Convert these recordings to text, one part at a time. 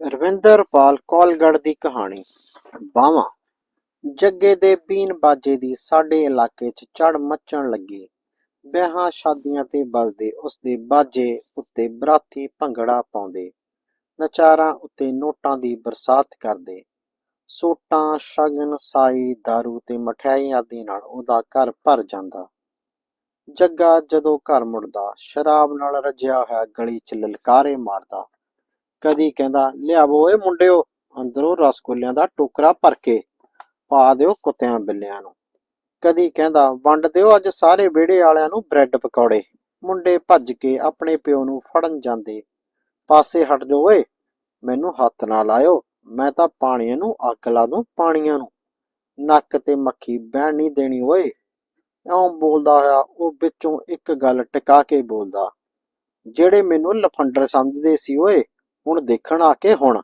ਰਵਿੰਦਰਪਾਲ ਕੌਲਗੜ੍ਹ ਦੀ ਕਹਾਣੀ। ਬਾਵਾ। ਜੱਗੇ ਦੇ ਬੀਨ ਬਾਜੇ ਦੀ ਸਾਡੇ ਇਲਾਕੇ 'ਚ ਚੜ ਮੱਚਣ ਲੱਗੀ। ਵਿਆਹਾਂ ਸ਼ਾਦੀਆਂ ਤੇ ਵੱਜਦੇ ਉਸਦੇ ਬਾਜੇ ਉੱਤੇ ਬਰਾਤੀ ਭੰਗੜਾ ਪਾਉਂਦੇ। ਨਚਾਰਾਂ ਉੱਤੇ ਨੋਟਾਂ ਦੀ ਬਰਸਾਤ ਕਰਦੇ। ਸੋਟਾਂ, ਸ਼ਗਨ, ਸਾਈ दारू ਤੇ ਮਠਿਆਈ ਆਦਿ ਨਾਲ ਉਹਦਾ ਘਰ ਭਰ ਜਾਂਦਾ। ਜੱਗਾ ਜਦੋਂ ਘਰ ਮੁੜਦਾ, ਸ਼ਰਾਬ ਨਾਲ ਰੱਜਿਆ ਹੋਇਆ ਗਲੀ 'ਚ ਲਲਕਾਰੇ ਮਾਰਦਾ। ਕਦੀ ਕਹਿੰਦਾ, ਲਿਆਵੋ ਏ ਮੁੰਡਿਓ। ਅੰਦਰੋਂ ਰਸਗੁੱਲਿਆਂ ਦਾ ਟੋਕਰਾ ਭਰ ਕੇ ਪਾ ਦਿਓ ਕੁੱਤਿਆਂ ਬਿੱਲਿਆਂ ਨੂੰ। ਕਦੀ ਕਹਿੰਦਾ, ਵੰਡ ਦਿਓ ਅੱਜ ਸਾਰੇ ਵਿਹੜੇ ਵਾਲਿਆਂ ਨੂੰ ਬ੍ਰੈਡ ਪਕੌੜੇ। ਮੁੰਡੇ ਭੱਜ ਕੇ ਆਪਣੇ ਪਿਓ ਨੂੰ ਫੜਨ ਜਾਂਦੇ। ਪਾਸੇ ਹਟ ਜਾਓ ਓਏ, ਮੈਨੂੰ ਹੱਥ ਨਾ ਲਾਇਓ, ਮੈਂ ਤਾਂ ਪਾਣੀਆਂ ਨੂੰ ਅੱਗ ਲਾ ਦੂੰ, ਪਾਣੀਆਂ ਨੂੰ। ਨੱਕ ਤੇ ਮੱਖੀ ਬਹਿਣ ਨਹੀਂ ਦੇਣੀ ਓਏ। ਇਉਂ ਬੋਲਦਾ ਹੋਇਆ ਉਹ ਵਿੱਚੋਂ ਇੱਕ ਗੱਲ ਟਿਕਾ ਕੇ ਬੋਲਦਾ, ਜਿਹੜੇ ਮੈਨੂੰ ਲਫੰਡਰ ਸਮਝਦੇ ਸੀ ਓਏ ਹੁਣ ਦੇਖਣ ਆ ਕੇ ਹੁਣ।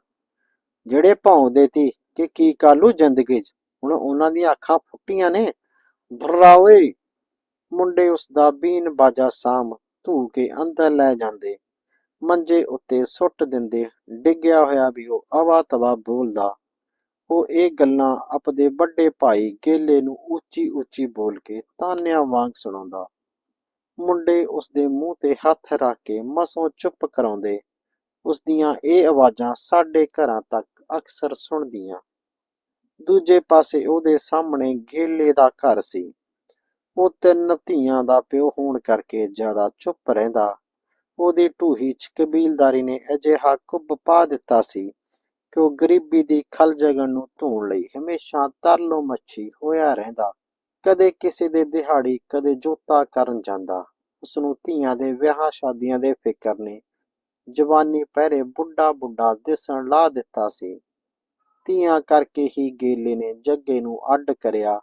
ਜਿਹੜੇ ਭੌਂਕਦੇ ਤੀ ਕਿ ਕੀ ਕਾਲੂ ਜ਼ਿੰਦਗੀ 'ਚ। ਹੁਣ ਉਹਨਾਂ ਦੀਆਂ ਅੱਖਾਂ ਫੁੱਟੀਆਂ ਨੇ। ਬਰਾ ਮੁੰਡੇ ਉਸ ਦਾ ਬੀਨ ਬਾਜਾ ਸਾਮ ਧੂ ਕੇ ਅੰਦਰ ਲੈ ਜਾਂਦੇ। ਮੰਜੇ ਉੱਤੇ ਸੁੱਟ ਦਿੰਦੇ, ਡਿੱਗਿਆ ਹੋਇਆ ਵੀ ਉਹ ਅਵਾ ਤਵਾ ਬੋਲਦਾ। ਉਹ ਇਹ ਗੱਲਾਂ ਆਪਦੇ ਵੱਡੇ ਭਾਈ ਗੇਲੇ ਨੂੰ ਉੱਚੀ ਉੱਚੀ ਬੋਲ ਕੇ ਤਾਨਿਆਂ ਵਾਂਗ ਸੁਣਾਉਂਦਾ। ਮੁੰਡੇ ਉਸ ਦੇ ਮੂੰਹ ਤੇ ਹੱਥ ਰੱਖ ਕੇ ਮਸੋਂ ਚੁੱਪ ਕਰਾਉਂਦੇ। ਉਸ ਦੀਆਂ ਇਹ ਆਵਾਜ਼ਾਂ ਸਾਡੇ ਘਰਾਂ ਤੱਕ ਅਕਸਰ ਸੁਣਦੀਆਂ। ਦੂਜੇ ਪਾਸੇ ਉਹਦੇ ਸਾਹਮਣੇ ਗੇਲੇ ਦਾ ਘਰ ਸੀ। ਉਹ ਤਿੰਨ ਧੀਆਂ ਦਾ ਪਿਓ ਹੋਣ ਕਰਕੇ ਜ਼ਿਆਦਾ ਚੁੱਪ ਰਹਿੰਦਾ। ਉਹਦੀ ਢੂਹੀ 'ਚ ਕਬੀਲਦਾਰੀ ਨੇ ਅਜਿਹਾ ਕੁੱਬ ਪਾ ਦਿੱਤਾ ਸੀ ਕਿ ਉਹ ਗਰੀਬੀ ਦੀ ਖਲ ਜਗਣ ਨੂੰ ਧੋਣ ਲਈ ਹਮੇਸ਼ਾ ਤਰਲੋ ਮੱਛੀ ਹੋਇਆ ਰਹਿੰਦਾ। ਕਦੇ ਕਿਸੇ ਦੇ ਦਿਹਾੜੀ, ਕਦੇ ਜੋਤਾ ਕਰਨ ਜਾਂਦਾ। ਉਸ ਨੂੰ ਧੀਆਂ ਦੇ ਵਿਆਹਾਂ ਸ਼ਾਦੀਆਂ ਦੇ ਫਿਕਰ ਨੇ ਜਵਾਨੀ ਪਹਿਰੇ ਬੁੱਢਾ ਬੁੱਢਾ ਦਿਸਣ ਲਾ ਦਿੱਤਾ ਸੀ। ਧੀਆਂ ਕਰਕੇ ਹੀ ਗੇਲੇ ਨੇ ਜੱਗੇ ਨੂੰ ਅੱਡ ਕਰਿਆ।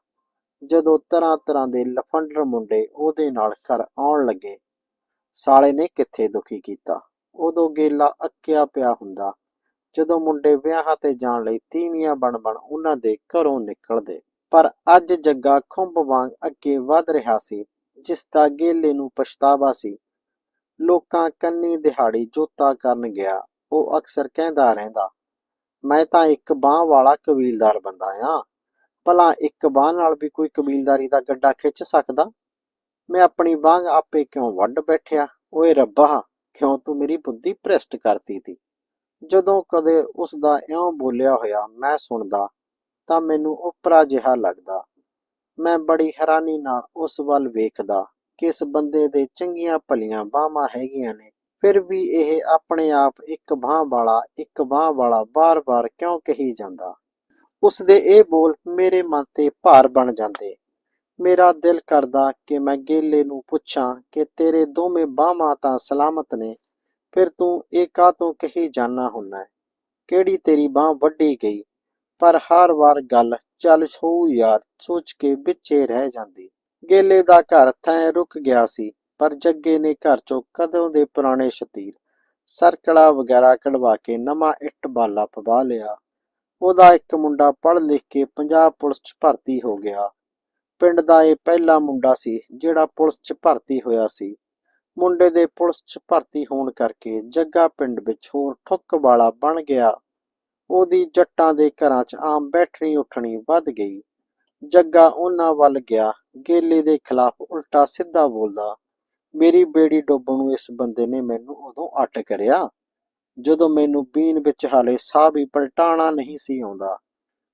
ਜਦੋਂ ਤਰ੍ਹਾਂ ਤਰ੍ਹਾਂ ਦੇ ਲਫੰਡਰ ਮੁੰਡੇ ਉਹਦੇ ਨਾਲ ਘਰ ਆਉਣ ਲੱਗੇ। ਸਾਲੇ ਨੇ ਕਿੱਥੇ ਦੁਖੀ ਕੀਤਾ? ਉਦੋਂ ਗੇਲਾ ਅੱਕਿਆ ਪਿਆ ਹੁੰਦਾ। ਜਦੋਂ ਮੁੰਡੇ ਵਿਆਹਾਂ ਤੇ ਜਾਣ ਲਈ ਤੀਵੀਆਂ ਬਣ ਬਣ ਉਹਨਾਂ ਦੇ ਘਰੋਂ ਨਿਕਲਦੇ। ਪਰ ਅੱਜ ਜੱਗਾ ਖੁੰਭ ਵਾਂਗ ਅੱਗੇ ਵਧ ਰਿਹਾ ਸੀ, ਜਿਸ ਦਾ ਗੇਲੇ ਨੂੰ ਪਛਤਾਵਾ ਸੀ। ਲੋਕਾਂ ਕੰਨੀ ਦਿਹਾੜੀ ਜੋਤਾ ਕਰਨ ਗਿਆ, ਉਹ ਅਕਸਰ ਕਹਿੰਦਾ ਰਹਿੰਦਾ, ਮੈਂ ਤਾਂ ਇੱਕ ਬਾਹ ਵਾਲਾ ਕਬੀਲਦਾਰ ਬੰਦਾ ਆ। ਭਲਾ ਇੱਕ ਬਾਹ ਨਾਲ ਵੀ ਕੋਈ ਕਬੀਲਦਾਰੀ ਦਾ ਗੱਡਾ ਖਿੱਚ ਸਕਦਾ? ਮੈਂ ਆਪਣੀ ਬਾਂਹ ਆਪੇ ਕਿਉਂ ਵੱਢ ਬੈਠਿਆ? ਓਏ ਰੱਬਾ, ਕਿਉਂ ਤੂੰ ਮੇਰੀ ਬੁੱਧੀ ਭ੍ਰਿਸ਼ਟ ਕਰਤੀ ਤੀ? ਜਦੋਂ ਕਦੇ ਉਸ ਦਾ ਇਉਂ ਬੋਲਿਆ ਹੋਇਆ ਮੈਂ ਸੁਣਦਾ, ਤਾਂ ਮੈਨੂੰ ਉਪਰਾ ਜਿਹਾ ਲੱਗਦਾ। ਮੈਂ ਬੜੀ ਹੈਰਾਨੀ ਨਾਲ ਉਸ ਵੱਲ ਵੇਖਦਾ ਕਿਸ ਬੰਦੇ ਦੇ ਚੰਗੀਆਂ ਭਲੀਆਂ ਬਾਹਾਂ ਹੈਗੀਆਂ ਨੇ। ਫਿਰ ਵੀ ਇਹ ਆਪਣੇ ਆਪ ਇੱਕ ਬਾਹ ਵਾਲਾ, ਇੱਕ ਬਾਹ ਵਾਲਾ ਬਾਰ-ਬਾਰ ਕਿਉਂ ਕਹੀ ਜਾਂਦਾ? ਉਸ ਦੇ ਇਹ ਬੋਲ ਮੇਰੇ ਮਨ ਤੇ ਭਾਰ ਬਣ ਜਾਂਦੇ। ਮੇਰਾ ਦਿਲ ਕਰਦਾ ਕਿ ਮੈਂ ਗੇਲੇ ਨੂੰ ਪੁੱਛਾਂ ਕਿ ਤੇਰੇ ਦੋਵੇਂ ਬਾਹਾਂ ਤਾਂ ਸਲਾਮਤ ਨੇ, ਫਿਰ ਤੂੰ ਇਹ ਕਾਹਤੋਂ ਕਹੀ ਜਾਣਾ ਹੁੰਨਾ ਕਿਹੜੀ ਤੇਰੀ ਬਾਹ ਵੱਢੀ ਗਈ? ਪਰ ਹਰ ਵਾਰ ਗੱਲ ਚੱਲ ਹੋਊ ਯਾਰ, ਸੋਚ ਕੇ ਵਿੱਚੇ ਰਹਿ ਜਾਂਦੀ। ਗੇਲੇ ਦਾ ਘਰ ਥੈਂ ਰੁਕ ਗਿਆ ਸੀ, ਪਰ ਜੱਗੇ ਨੇ ਘਰ ਚੋਂ ਕਦੋਂ ਦੇ ਪੁਰਾਣੇ ਸ਼ਤੀਰ ਸਰਕੜਾ ਵਗੈਰਾ ਕਢਵਾ ਕੇ ਨਵਾਂ ਇੱਟ ਬਾਲਾ ਪਵਾ ਲਿਆ। ਉਹਦਾ ਇੱਕ ਮੁੰਡਾ ਪੜ੍ਹ ਲਿਖ ਕੇ ਪੰਜਾਬ ਪੁਲਿਸ 'ਚ ਭਰਤੀ ਹੋ ਗਿਆ। ਪਿੰਡ ਦਾ ਇਹ ਪਹਿਲਾ ਮੁੰਡਾ ਸੀ ਜਿਹੜਾ ਪੁਲਿਸ 'ਚ ਭਰਤੀ ਹੋਇਆ ਸੀ। ਮੁੰਡੇ ਦੇ ਪੁਲਿਸ 'ਚ ਭਰਤੀ ਹੋਣ ਕਰਕੇ ਜੱਗਾ ਪਿੰਡ ਵਿੱਚ ਹੋਰ ਠੁੱਕ ਵਾਲਾ ਬਣ ਗਿਆ। ਉਹਦੀ ਜੱਟਾਂ ਦੇ ਘਰਾਂ 'ਚ ਆਮ ਬੈਠਣੀ ਉੱਠਣੀ ਵੱਧ ਗਈ। ਜੱਗਾ ਉਹਨਾਂ ਵੱਲ ਗਿਆ। ਗੇਲੇ ਦੇ ਖਿਲਾਫ ਉਲਟਾ ਸਿੱਧਾ ਬੋਲਦਾ, ਮੇਰੀ ਬੇੜੀ ਡੋਬਣ ਨੂੰ ਇਸ ਬੰਦੇ ਨੇ ਮੈਨੂੰ ਉਦੋਂ ਅੱਟ ਕਰਿਆ, ਜਦੋਂ ਮੈਨੂੰ ਬੀਨ ਵਿੱਚ ਹਾਲੇ ਸਾਹ ਵੀ ਪਲਟਾਣਾ ਨਹੀਂ ਸੀ ਆਉਂਦਾ।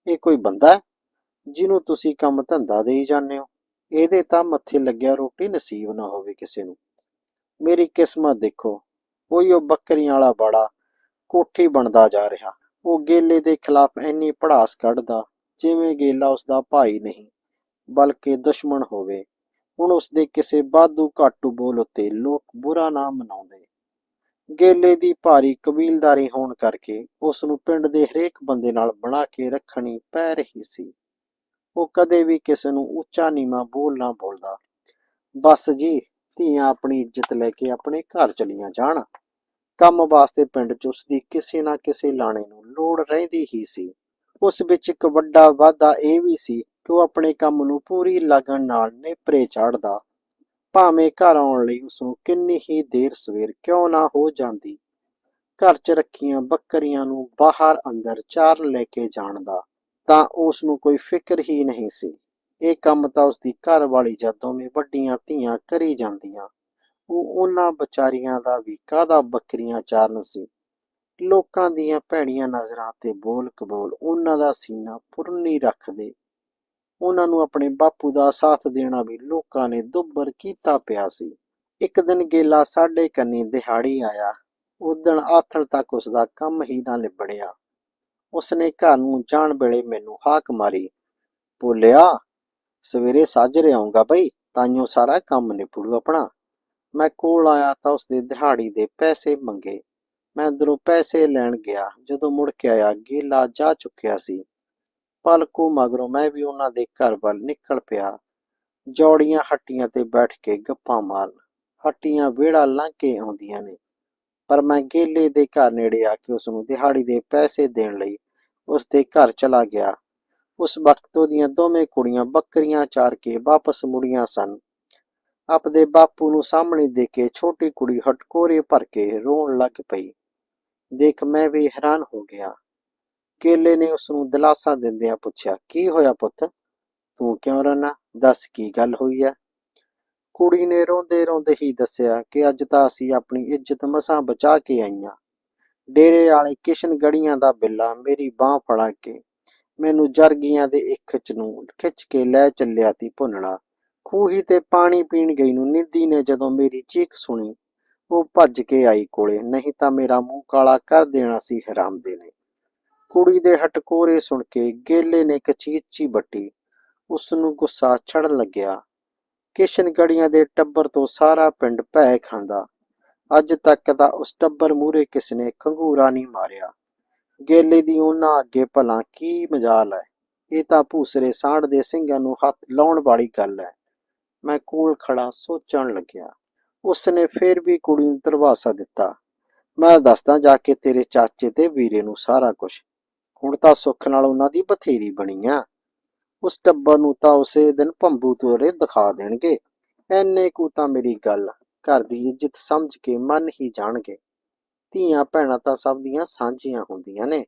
ਇਹ ਕੋਈ ਬੰਦਾ ਜਿਹਨੂੰ ਤੁਸੀਂ ਕੰਮ ਧੰਦਾ ਦੇਈ ਜਾਂਦੇ ਹੋ? ਇਹਦੇ ਤਾਂ ਮੱਥੇ ਲੱਗਿਆ ਰੋਟੀ ਨਸੀਬ ਨਾ ਹੋਵੇ ਕਿਸੇ ਨੂੰ। ਮੇਰੀ ਕਿਸਮਤ ਦੇਖੋ ਕੋਈ ਉਹ ਬੱਕਰੀਆਂ ਵਾਲਾ ਬਾੜਾ ਕੋਠੀ ਬਣਦਾ ਜਾ ਰਿਹਾ। ਉਹ ਗੇਲੇ ਦੇ ਖਿਲਾਫ ਇੰਨੀ ਪੜਾਸ ਕੱਢਦਾ, ਜਿਵੇਂ ਗੇਲਾ ਉਸ ਦਾ ਭਾਈ ਨਹੀਂ। ਬਲਕਿ ਦੁਸ਼ਮਣ ਹੋਵੇ। ਹੁਣ ਉਸ ਦੇ ਕਿਸੇ ਬਾਦੂ ਘਾਟੂ ਬੋਲ ਉੱਤੇ ਲੋਕ ਬੁਰਾ ਨਾ ਮਨਾਉਂਦੇ। ਗੇਲੇ ਦੀ ਭਾਰੀ ਕਬੀਲਦਾਰੀ ਹੋਣ ਕਰਕੇ ਉਸ ਨੂੰ ਪਿੰਡ ਦੇ ਹਰੇਕ ਬੰਦੇ ਨਾਲ ਬਣਾ ਕੇ ਰੱਖਣੀ ਪੈ ਰਹੀ ਸੀ। ਉਹ ਕਦੇ ਵੀ ਕਿਸੇ ਨੂੰ ਉੱਚਾ ਨੀਵਾਂ ਬੋਲ ਨਾ ਬੋਲਦਾ। ਬਸ ਜੀ, ਧੀਆਂ ਆਪਣੀ ਇੱਜ਼ਤ ਲੈ ਕੇ ਆਪਣੇ ਘਰ ਚਲੀਆਂ ਜਾਣ। ਕੰਮ ਵਾਸਤੇ ਪਿੰਡ 'ਚ ਉਸ ਦੀ ਕਿਸੇ ਨਾ ਕਿਸੇ ਲਾਣੇ ਨੂੰ ਲੋੜ ਰਹਿੰਦੀ ਹੀ ਸੀ। ਉਸ ਵਿੱਚ ਇੱਕ ਵੱਡਾ ਵਾਧਾ ਇਹ ਵੀ ਸੀ ਕਿ ਉਹ ਆਪਣੇ ਕੰਮ ਨੂੰ ਪੂਰੀ ਲਗਨ ਨਾਲ ਨੇਪਰੇ ਚਾੜਦਾ ਭਾਵੇਂ ਘਰ ਆਉਣ ਲਈ ਉਸ ਨੂੰ ਕਿੰਨੀ ਹੀ ਦੇਰ ਸਵੇਰ ਕਿਉਂ ਨਾ ਹੋ ਜਾਂਦੀ। ਘਰ 'ਚ ਰੱਖੀਆਂ ਬੱਕਰੀਆਂ ਨੂੰ ਬਾਹਰ ਅੰਦਰ ਚਾਰ ਲੈ ਕੇ ਜਾਣ ਦਾ ਤਾਂ ਉਸ ਨੂੰ ਕੋਈ ਫਿਕਰ ਹੀ ਨਹੀਂ ਸੀ। ਇਹ ਕੰਮ ਤਾਂ ਉਸ ਦੀ ਘਰ ਵਾਲੀ ਜਦੋਂ ਦੋਵੇਂ ਵੱਡੀਆਂ ਧੀਆਂ ਕਰੀ ਜਾਂਦੀਆਂ। ਉਹ ਉਹਨਾਂ ਵਿਚਾਰੀਆਂ ਦਾ ਵੀ ਕਾਹਦਾ ਬੱਕਰੀਆਂ ਚਾਰਨ ਸੀ। ਲੋਕਾਂ ਦੀਆਂ ਭੈੜੀਆਂ ਨਜ਼ਰਾਂ ਤੇ ਬੋਲ ਕਬੋਲ ਉਹਨਾਂ ਦਾ ਸੀਨਾ ਪੁਰਨੀ ਰੱਖਦੇ ਉਹਨਾਂ ਨੂੰ ਆਪਣੇ ਬਾਪੂ ਦਾ ਸਾਥ ਦੇਣਾ ਵੀ ਲੋਕਾਂ ਨੇ ਦੁੱਬਰ ਕੀਤਾ ਪਿਆ ਸੀ। ਇੱਕ ਦਿਨ ਗੇਲਾ ਸਾਡੇ ਕੰਨੀ ਦਿਹਾੜੀ ਆਇਆ। ਉਦਣ ਆਥਣ ਤੱਕ ਉਸ ਦਾ ਕੰਮ ਹੀ ਨਾ ਨਿਬੜਿਆ। ਉਸਨੇ ਘਰ ਨੂੰ ਜਾਣ ਵੇਲੇ ਮੈਨੂੰ ਹਾਕ ਮਾਰੀ। ਬੋਲਿਆ, ਸਵੇਰੇ ਸਾਜਰੇ ਆਉਂਗਾ ਬਈ ਤਾਈਓ ਸਾਰਾ ਕੰਮ ਨਿਪੜੂ ਆਪਣਾ। ਮੈਂ ਕੋਲ ਆਇਆ ਤਾਂ ਉਸਦੇ ਦਿਹਾੜੀ ਦੇ ਪੈਸੇ ਮੰਗੇ। ਮੈਂ ਅੰਦਰੋਂ ਪੈਸੇ ਲੈਣ ਗਿਆ, ਜਦੋਂ ਮੁੜ ਕੇ ਆਇਆ, ਗੇਲਾ ਜਾ ਚੁੱਕਿਆ ਸੀ। ਪਲਕੋ ਮਗਰੋਂ ਮੈਂ ਵੀ ਉਹਨਾਂ ਦੇ ਘਰ ਵੱਲ ਨਿਕਲ ਪਿਆ। ਜੋੜੀਆਂ ਹੱਟੀਆਂ ਤੇ ਬੈਠ ਕੇ ਗੱਪਾਂ ਮਾਰਨ ਹੱਟੀਆਂ ਵਿਹੜਾ ਲੰਘ ਕੇ ਆਉਂਦੀਆਂ ਨੇ। ਪਰ ਮੈਂ ਗੇਲੇ ਦੇ ਘਰ ਨੇੜੇ ਆ ਕੇ ਉਸ ਨੂੰ ਦਿਹਾੜੀ ਦੇ ਪੈਸੇ ਦੇਣ ਲਈ ਉਸ ਦੇ ਘਰ ਚਲਾ ਗਿਆ। ਉਸ ਵਕਤ ਉਹਦੀਆਂ ਦੋਵੇਂ ਕੁੜੀਆਂ ਬੱਕਰੀਆਂ ਚਾਰ ਕੇ ਵਾਪਸ ਮੁੜੀਆਂ ਸਨ। ਆਪਦੇ ਬਾਪੂ ਨੂੰ ਸਾਹਮਣੇ ਦੇ ਕੇ ਛੋਟੀ ਕੁੜੀ ਹਟਕੋਰੇ ਭਰ ਕੇ ਰੋਣ ਲੱਗ ਪਈ। ਦੇਖ ਮੈਂ ਵੀ ਹੈਰਾਨ ਹੋ ਗਿਆ। ਕੇਲੇ ਨੇ ਉਸ ਨੂੰ ਦਿਲਾਸਾ ਦਿੰਦਿਆਂ ਪੁੱਛਿਆ, ਕੀ ਹੋਇਆ ਪੁੱਤ? ਤੂੰ ਕਿਉਂ ਰੋਣਾ ਦੱਸ ਕੀ ਗੱਲ ਹੋਈ ਹੈ ਕੁੜੀ ਨੇ ਰੋਂਦੇ ਰੋਂਦੇ ਹੀ ਦੱਸਿਆ ਕਿ ਅੱਜ ਤਾਂ ਅਸੀਂ ਆਪਣੀ ਇੱਜ਼ਤ ਮਸਾਂ ਬਚਾ ਕੇ ਆਈਆਂ। ਡੇਰੇ ਵਾਲੇ ਕਿਸ਼ਨ ਗੜੀਆਂ ਦਾ ਬਿੱਲਾ ਮੇਰੀ ਬਾਹ ਫੜਾ ਕੇ ਮੈਨੂੰ ਜਰਗੀਆਂ ਦੇ ਇੱਕ ਖਿੱਚ ਨੂੰ ਖਿੱਚ ਕੇ ਲੈ ਚੱਲਿਆ ਤੀ ਭੁੰਨਣਾ। ਖੂਹੀ ਤੇ ਪਾਣੀ ਪੀਣ ਗਈ ਨੂੰ ਨਿੱਦੀ ਨੇ ਜਦੋਂ ਮੇਰੀ ਚੀਕ ਸੁਣੀ, ਉਹ ਭੱਜ ਕੇ ਆਈ ਕੋਲੇ, ਨਹੀਂ ਤਾਂ ਮੇਰਾ ਮੂੰਹ ਕਾਲਾ ਕਰ ਦੇਣਾ ਸੀ ਹਰਾਮਦੇ ਨੇ। ਕੁੜੀ ਦੇ ਹਟਕੋਰੇ ਸੁਣ ਕੇ ਗੇਲੇ ਨੇ ਕਚੀਚੀ ਬੱਟੀ ਉਸ ਨੂੰ ਗੁੱਸਾ ਚੜਨ ਲੱਗਿਆ। ਕਿਸ਼ਨ ਗੜੀਆਂ ਦੇ ਟੱਬਰ ਤੋਂ ਸਾਰਾ ਪਿੰਡ ਭੈ ਖਾਂਦਾ। ਅੱਜ ਤੱਕ ਦਾ ਉਸ ਟੱਬਰ ਮੂਰੇ ਕਿਸ ਨੇ ਨਹੀਂ ਮਾਰਿਆ। ਗੇਲੇ ਦੀ ਉਹਨਾਂ ਅੱਗੇ ਭਲਾ ਕੀ ਮਜਾਲ ਹੈ। ਇਹ ਤਾਂ ਭੂਸਰੇ ਸਾਂਢ ਦੇ ਸਿੰਘਾਂ ਨੂੰ ਹੱਥ ਲਾਉਣ ਵਾਲੀ ਗੱਲ ਹੈ। ਮੈਂ ਕੋਲ ਖੜਾ ਸੋਚਣ ਲੱਗਿਆ। ਉਸਨੇ ਫੇਰ ਵੀ ਕੁੜੀ ਨੂੰ ਦਰਵਾਸਾ ਦਿੱਤਾ। ਮੈਂ ਦੱਸਦਾ ਜਾ ਕੇ ਤੇਰੇ ਚਾਚੇ ਤੇ ਵੀਰੇ ਨੂੰ ਸਾਰਾ ਕੁਝ ਹੁਣ ਤਾਂ ਸੁੱਖ ਨਾਲ ਉਹਨਾਂ ਦੀ ਬਥੇਰੀ ਬਣੀ ਆ। ਉਸ ਟੱਬਰ ਨੂੰ ਤਾਂ ਉਸੇ ਦਿਨ ਭੰਬੂ ਤੋਰੇ ਦਿਖਾ ਦੇਣਗੇ। ਐਨੇ ਕੁ ਤਾਂ ਮੇਰੀ ਗੱਲ, ਘਰ ਦੀ ਇੱਜ਼ਤ ਸਮਝ ਕੇ ਮੰਨ ਹੀ ਜਾਣਗੇ। ਧੀਆਂ ਭੈਣਾਂ ਤਾਂ ਸਭ ਦੀਆਂ ਸਾਂਝੀਆਂ ਹੁੰਦੀਆਂ ਨੇ।